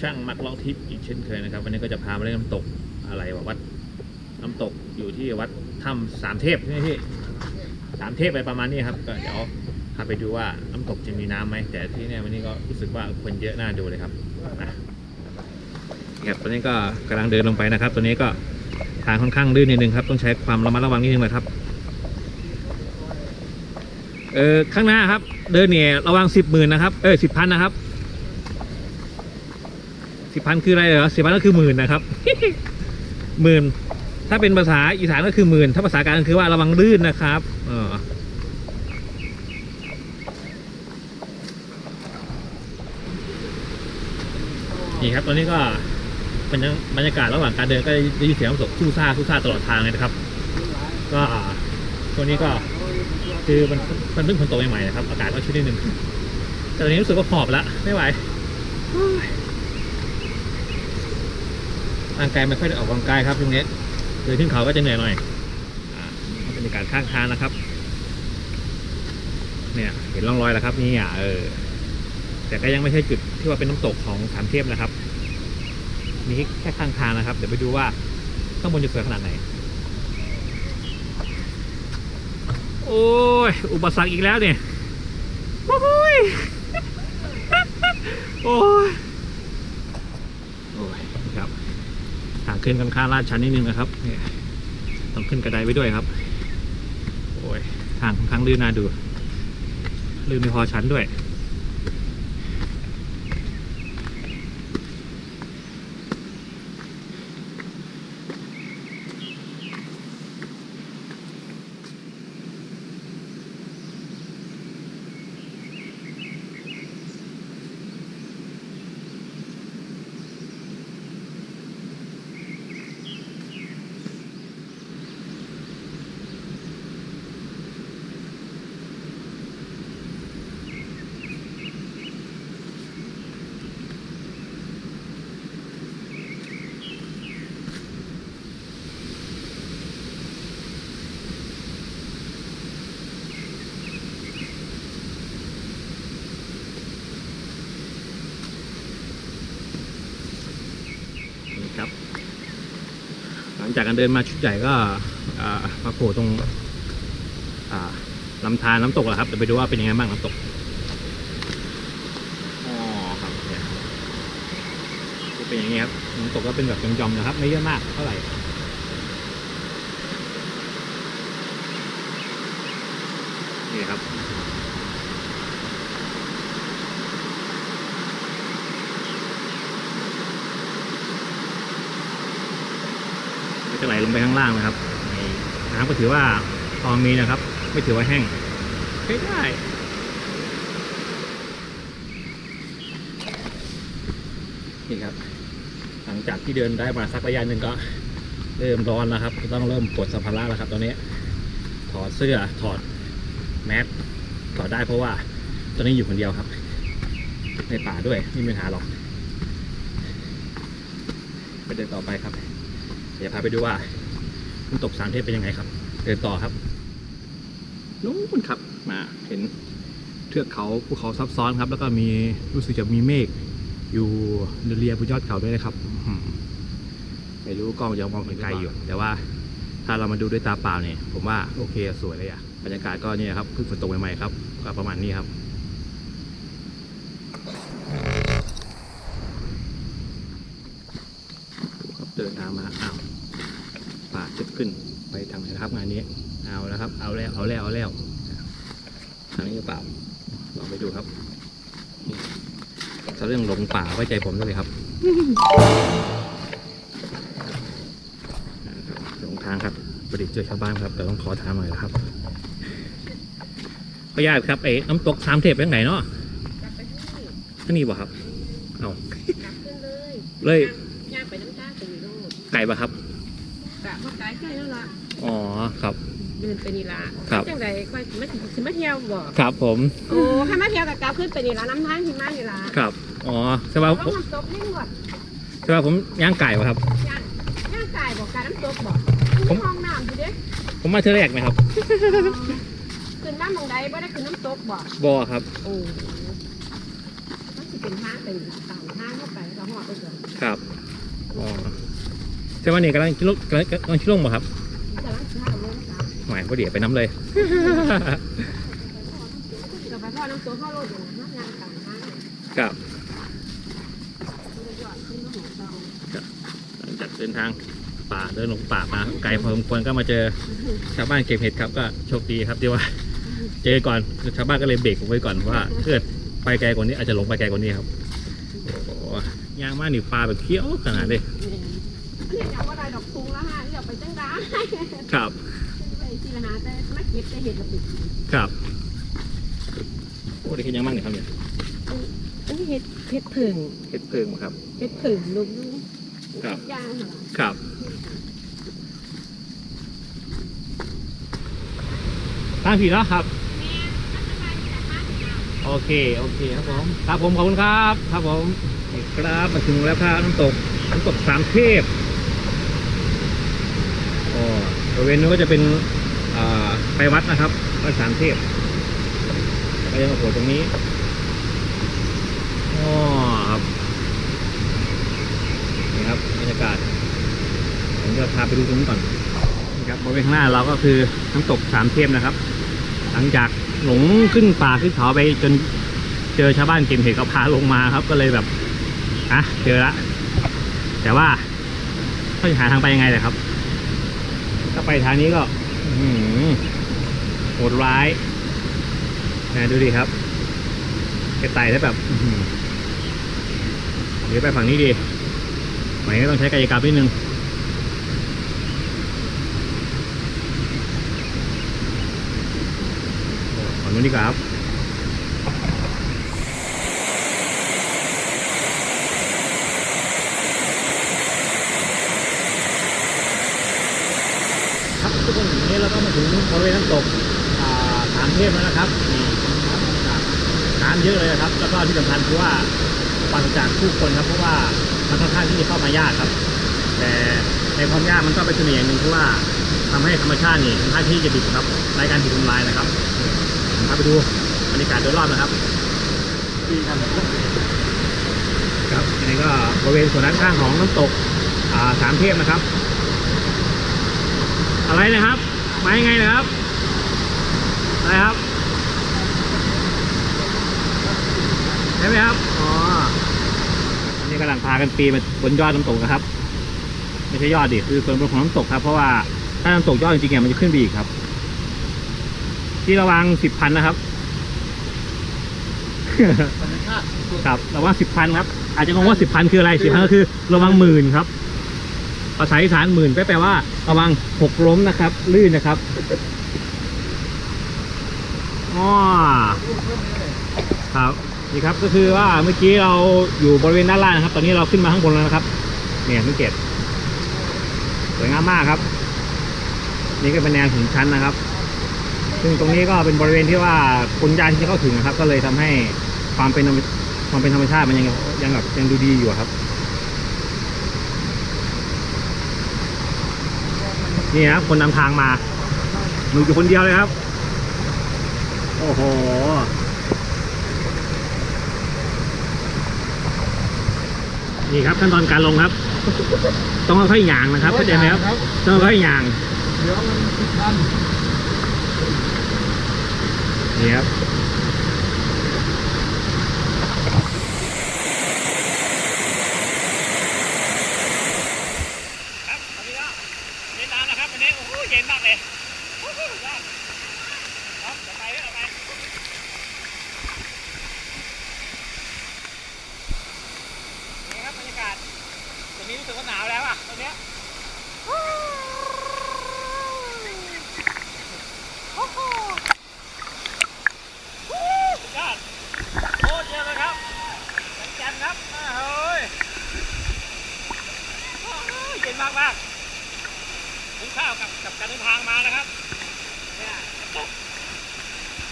ช่างมักเลาะทิพย์อีกเช่นเคยนะครับ วันนี้ก็จะพามาเล่นน้ำตกอะไรวะวัดน้ำตกอยู่ที่วัดถ้ำสามเทพใช่ไหมพี่สามเทพไปประมาณนี้ครับก็เดี๋ยวพาไปดูว่าน้ำตกจะมีน้ำไหมแต่ที่เนี่ยวันนี้ก็รู้สึกว่าคนเยอะน่าดูเลยครับนะครับตอนนี้ก็กำลังเดินลงไปนะครับตัวนี้ก็ทางค่อนข้างลื่นนิดนึงครับ ต้องใช้ความระมัดระวังนิดนึงเลยครับเออข้างหน้าครับ เดินเนี่ยระวังสิบหมื่นนะครับเออสิบพันนะครับ สิบพันคืออะไรเหรอสิบพันก็คือหมื่นนะครับหมื่นถ้าเป็นภาษาอีสานก็คือหมื่นถ้าภาษากลางคือว่าระวังลื่นนะครับเออนี่ครับตอนนี้ก็บรรยาบรรยากาศระหว่างการเดินก็ได้ยินเสียงน้ำตกสู้ซ่าสู้ซ่าตลอดทางเลยนะครับ ก็ตัวนี้ก็คือมันมันเพิ่งฝนตกใหม่ๆนะครับ อากาศก็ชื้นนิดนึงแต่ตอนนี้รู้สึกว่าหอบแล้วไม่ไหวโอ้ย ร่างกายไม่ค่อยได้ออกกำลังกายครับช่วงนี้เดินขึ้นเขาก็จะเหนื่อยหน่อยอ่าบรรยากาศข้างทางนะครับ เนี่ยเห็นร่องรอยแล้วครับนี่อะเออแต่ก็ยังไม่ใช่จุดที่ว่าเป็นน้ำตกของสามเทพนะครับมีแค่ข้างทางนะครับ เดี๋ยวไปดูว่าข้างบนจะสวยขนาดไหน โอ้ย อุปสรรคอีกแล้วเนี่ยโอ้ยโอ้ยครับางขึ้นค่อนข้างลาดชันนิดนึงนะครับต้องขึ้นกระไดไปด้วยครับ โอ้ยทางค่อนข้างลื่นน่าดู ลื่นไม่พอชั้นด้วย จากการเดินมาชุดใหญ่ก็มาโผล่ตรงลำธารน้ำตกแล้วครับเดี๋ยวไปดูว่าเป็นยังไงบ้างน้ำตกอ๋อครับเนี่ยจะเป็นอย่างนี้ครับน้ำตกก็เป็นแบบยอมๆนะครับ ไม่เยอะมากเท่าไหร่นี่ครับ จะไหลลงไปข้างล่างนะครับน้ำก็ถือว่าพอมีนะครับ ไม่ถือว่าแห้งใช้ได้นี่ครับ หลังจากที่เดินได้มาสักระยะหนึ่งก็เริ่มร้อนแล้วครับ ต้องเริ่มปลดสัมภาระแล้วครับตอนนี้ ถอดเสื้อถอดแมสถอดได้เพราะว่าตอนนี้อยู่คนเดียวครับ ในป่าด้วยไม่มีปัญหาหรอกไปเดินต่อไปครับ เดี๋ยวพาไปดูว่าน้ำตกสามเทพเป็นยังไงครับ เดินต่อครับนู้นครับมาเห็นเทือกเขาภูเขาซับซ้อนครับ แล้วก็มีรู้สึกจะมีเมฆอยู่เรียบนยอดเขาด้วยนะครับไม่รู้กล้องจะมองเห็นไกลอยู่ แต่ว่าถ้าเรามาดูด้วยตาเปล่าเนี่ยผมว่าโอเคสวยเลยอะบรรยากาศก็เนี่ยครับเพิ่งฝนตกใหม่ๆครับก็ประมาณนี้ครับ ดูครับ เดินทางมาอ้าวป่าจะขึ้นไปทางไหนนะครับงานนี้ เอาแล้วครับ เอาแล้วเอาแล้วเอาแล้วทางนี้หรือเปล่าลองไปดูครับถ้าเรื่องหลงป่าไว้ใจผมได้เลยครับหลงทางครับประดิษฐ์เจอชาวบ้านครับแต่ต้องขอทางหน่อยนะครับขออนุญาตครับไอ้น้ำตกสามเทพไปทางไหนเนาะกลับไปที่นี่ท่านี่บ่ครับเอากลับขึ้นเลย ไก่ปะครับกะพ่อไกายใกล้แล้วล่ะอ๋อครับ เดินไปนี่ละครับ จังไรค่อยมาสิมาเที่ยวบ่ครับผมโอ้ข้ามาเที่ยวกับกลับขึ้นไปนี่ละน้ำทางที่มานี่ละครับอ๋อใช่ป่ะว่าผมน้ำตกให้หมดใช่ป่ะผมย่างไก่ปะครับ ย่างย่างไก่บอกการน้ำตกบอกผมมีห้องน้ำอยู่เด้ผมมาเทอแรกไหมครับขึ้นน้ำมองใดบ่ได้ขึ้นน้ำตกบอกบอครับโอ้มันสิเป็นทางเป็นตามทางเข้าไปแล้วหอดไปเกินครับอ๋อ ใช่ว่านี่กำลังชิลงกำลังกำลังชิลงบ่ครับกำลังทางลงครับหมายพอดีไปน้ำเลยเดี๋ยวไปน้ำเลยครับยอดขึ้นมาหัวเราหลังจากเดินทางป่าเดินลงป่ามาไกลพอสมควรก็มาเจอชาวบ้านเก็บเห็ดครับก็โชคดีครับที่ว่า เจอก่อนชาวบ้านก็เลยเบรกไว้ก่อนว่าถ้าเกิดไปไกลกว่านี้อาจจะหลงไปไกลกว่านี้ครับโอ้โหยางมากนี่ปลาแบบเขี้ยวขนาดเลย เรียกว่าได้ดอกตุงแล้วฮะเดี๋ยวไปจังได้ครับไปทีละหาแต่มาเก็บแต่เห็ดระบิดครับโอ้ได้เห็นยังมั่งเนี่ยครับเนี่ยอันนี้เห็ดเห็ดผึ่งเห็ดเพิงครับ เห็ดผึ่งลูกลูกครับย่างเหรอครับ ตั้งผิดแล้วครับ โอเค โอเคครับผม ครับผม ขอบคุณครับ ครับผมนี่ครับ มาถึงแล้วครับน้ำตก น้ำตกสามเทพโอ้ บริเวณนู้นก็จะเป็นไปวัดนะครับวัดสามเทพก็ยังโผล่ตรงนี้อ๋อครับนี่ครับบรรยากาศผมจะพาไปดูตรงนี้ก่อนนี่ครับบริเวณข้างหน้าเราก็คือน้ำตกสามเทพนะครับ หลังจากหลงขึ้นป่าขึ้นเขาไปจนเจอชาวบ้านเก็บเห็ดก็พาลงมาครับ ก็เลยแบบอะเจอละแต่ว่าต้องหาทางไปยังไงเลยครับ ไปทางนี้ก็โหดร้ายนะดูดิครับไปไต่ได้แบบเดี๋ยวไปฝั่งนี้ดีหมายก็ต้องใช้กายกรรมนิดนึงฝั่งนู้นดีกว่าครับทุกคนวันนี้เราก็มาถึงบริเวณน้ำตกอ่าฐานเทพแล้วนะครับนี่ครับน้ำเยอะเลยนะครับ แล้วก็ที่สำคัญคือว่าปราศจาก ผู้คนครับเพราะว่ามันค่อนข้างที่จะเข้ามายากครับ แต่ในความยากมันก็เป็นเสน่ห์อย่างหนึ่งคือว่าทำให้ธรรมชาตินี่ค่อนข้างที่จะดิบครับรายการถูกทำลายนะครับพาไปดูบรรยากาศโดยรอบนะครับครับอันนี้ก็บริเวณส่วนด้านข้างของน้ำตกอ่าสามเทพนะครับ อะไรนะครับมายังไงนะครับอะไรครับใช่ไหมครับ อ๋ออันนี้ กำลังพากันปีนไปบนยอดน้ำตกนะครับ ไม่ใช่ยอดดิคือส่วนบนของน้ำตกครับ เพราะว่าถ้าน้ำตกยอดจริงๆเนี่ยมันจะขึ้นไปอีกครับ ที่ระวังสิบพันนะครับครับระวังสิบพันครับ อาจจะงงว่าสิบพันคืออะไรสิบพันก็คือ ระวังหมื่นครับภาษาอีสานหมื่นแปลว่า ระวังหกล้มนะครับ ลื่นนะครับอ๋อครับ นี่ครับก็คือว่าเมื่อกี้เราอยู่บริเวณด้านล่างนะครับ ตอนนี้เราขึ้นมาข้างบนแล้วนะครับ เนี่ยสังเกตสวยงามมากครับ นี่ก็เป็นแนวหินชั้นนะครับ ซึ่งตรงนี้ก็เป็นบริเวณที่ว่าคนยากที่จะเข้าถึงนะครับ ก็เลยทำให้ความเป็นความเป็นธรรมชาติมันยังยังแบบยังดูดีอยู่ครับนี่นะคนนำทางมาหนูอยู่คนเดียวเลยครับ โอ้โห นี่ครับขั้นตอนการลงครับ ต้องค่อยๆหย่างนะครับเข้าใจไหมครับต้องค่อยๆหย่างเดี๋ยวมันติดกันนี่ครับครับตอนนี้ก็เล่นน้ำนะครับวันนี้โอ้โหเย็นมากเลยโอ้โหยอดครับจะไปไม่เอาไปนี่ครับบรรยากาศตรงนี้รู้สึกว่าหนาวแล้วอะตรง เนี้ยสุดยอดโคตรเยอะเลยครับแจ่มๆครับอ้าวเฮ้ยโอ้โหเย็นมากมากๆคุ้มค่ากับกับการเดินทางมานะครับ เนี่ย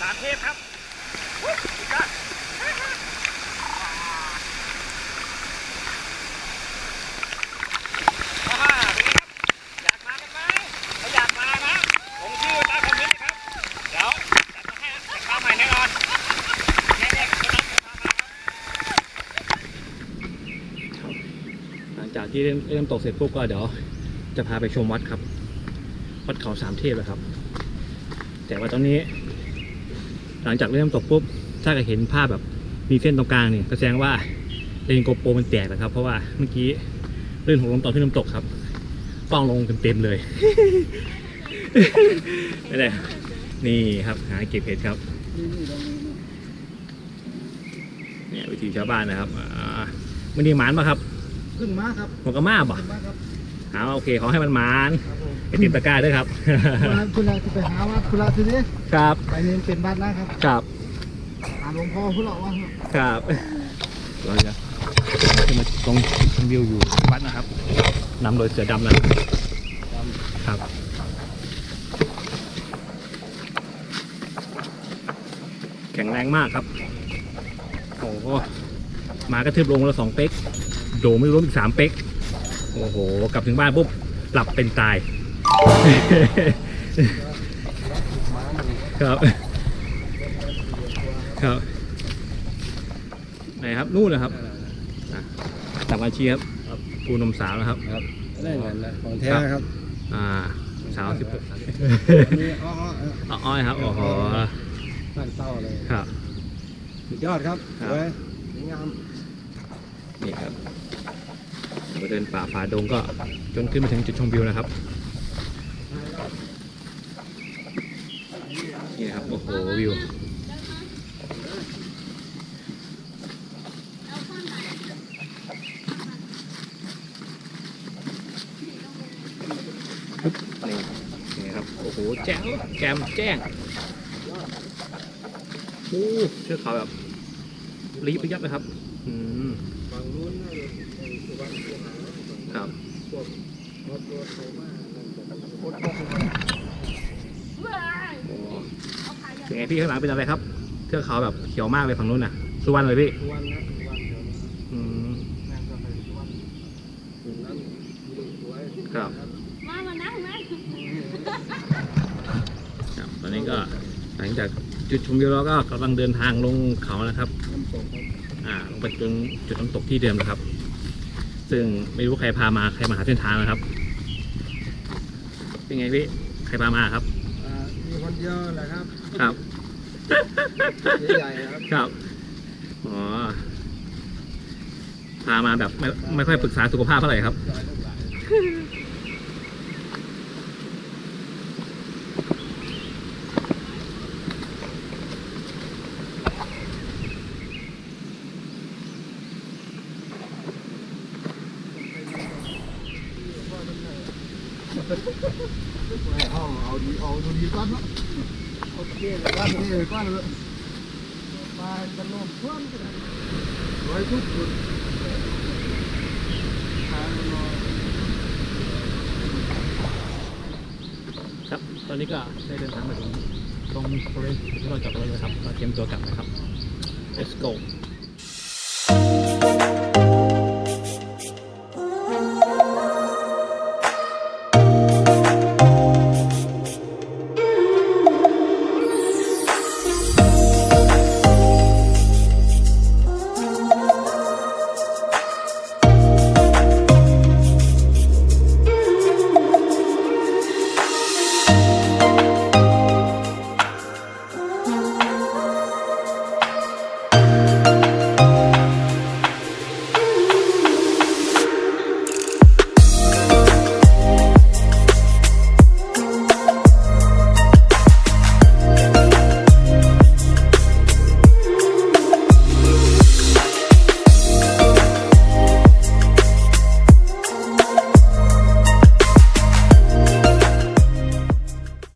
สามเทพครับวู้สุดยอดอ่าเป็นไงครับ อยากมากันไหมถ้าอยากมานะลงชื่อใต้คอมเมนต์นะครับ เดี๋ยวจัดมาให้นะจะมาใหม่แน่นอนแน่ๆคนนั้นจะพามาครับ จาก ที่เล่นเล่นน้ำตกเสร็จปุ๊บก็เดี๋ยวจะพาไปชมวัดครับ วัดเขาสามเทพเลยครับ แต่ว่าตอนนี้ หลังจากเล่นน้ำตกปุ๊บถ้าเกิดเห็นภาพแบบมีเส้นตรงกลางนี่ก็แสดงว่าเลนโกโปรมันแตกนะครับ เพราะว่าเมื่อกี้เลื่อนหกล้มตอนที่น้ำตกครับกล้องลงเต็มๆเลยไม่ได้นี่ครับหาเก็บเห็ดครับเนี่ยวิธีชาวบ้านนะครับอ่ามันดีหมานปะครับ ขึ้นมาครับหัวกระมาบ่ะขึ้นมาครับเอาโอเคขอให้มันหมานครับผมไปติดตะกร้าด้วยครับ คุณอาคุณอาที่ไปหาวัดคุณอาทีนี้ครับไปเรียนเป็นบ้านนะครับครับหาหลวงพ่อคุณหรอว่าครับเราจะขึ้นมาตรงชมวิวอยู่วัดนะครับนำโดยเสือดำนะครับ แข็งแรงมากครับโอ้โหมากระทืบลงละสองเป๊ก โดไม่รู้อีกสามเป๊ก โอ้โห กลับถึงบ้านปุ๊บหลับเป็นตาย ครับ ครับ ไหนครับ นู่นนะครับอะตักมาชีครับปูนมสาวนะครับได้เงินนะของแท้ครับ อ่าสาวสิบหกอันนี้อ้ออ้ออ้อยครับ โอ้โหตั้งเต้าเลย ครับ สุดยอดครับครับสวยสวยงามนี่ครับ เราเดินป่าฝ่าดงก็จนขึ้นมาถึงจุดชมวิวนะครับนี่ครับโอ้โหวิวนี่ครับโอ้โหแจ้งแกมแจ้งโอ้เชือกเขาแบบรีบไปยับเลยครับ อืม เว้ยโอ้เอาขายอย่างเป็นไงพี่ข้างหลังเป็นอะไรครับเทือกเขาแบบเขียวมากเลยฝั่งนู้นน่ะสุวรรณเลยพี่สุวรรณนะสุวรรณแถวนี้อืมแม่งก็ไปสุวรรณถึงนั้นสวยครับมามานั่งนะครับตอนนี้ก็หลังจากจุดชมวิวแล้วก็กำลังเดินทางลงเขานะครับน้ำตกครับอ่าลงไปจนจุดน้ำตกที่เดิมนะครับ ซึ่งไม่รู้ใครพามาใครมาหาเส้นทางนะครับ เป็นไงพี่ ใครพามาครับ อ่ามีคนเดียวแหละครับครับ ใหญ่ๆครับครับ อ๋อ พามาแบบไม่ไม่ค่อยปรึกษาสุขภาพเท่าไหร่ครับไม่ เอาเอาดีเอาดูดีก่อนเนาะโอเคเลยก่อนนี่เลยก่อนเลยมากันโน่นเพื่อนกันไว้ทุกคนทางนอครับตอนนี้ก็ได้เดินทางมาถึงตรงบริเวณที่เราจอดรถนะครับก็เตรียมตัวกลับนะครับ let's go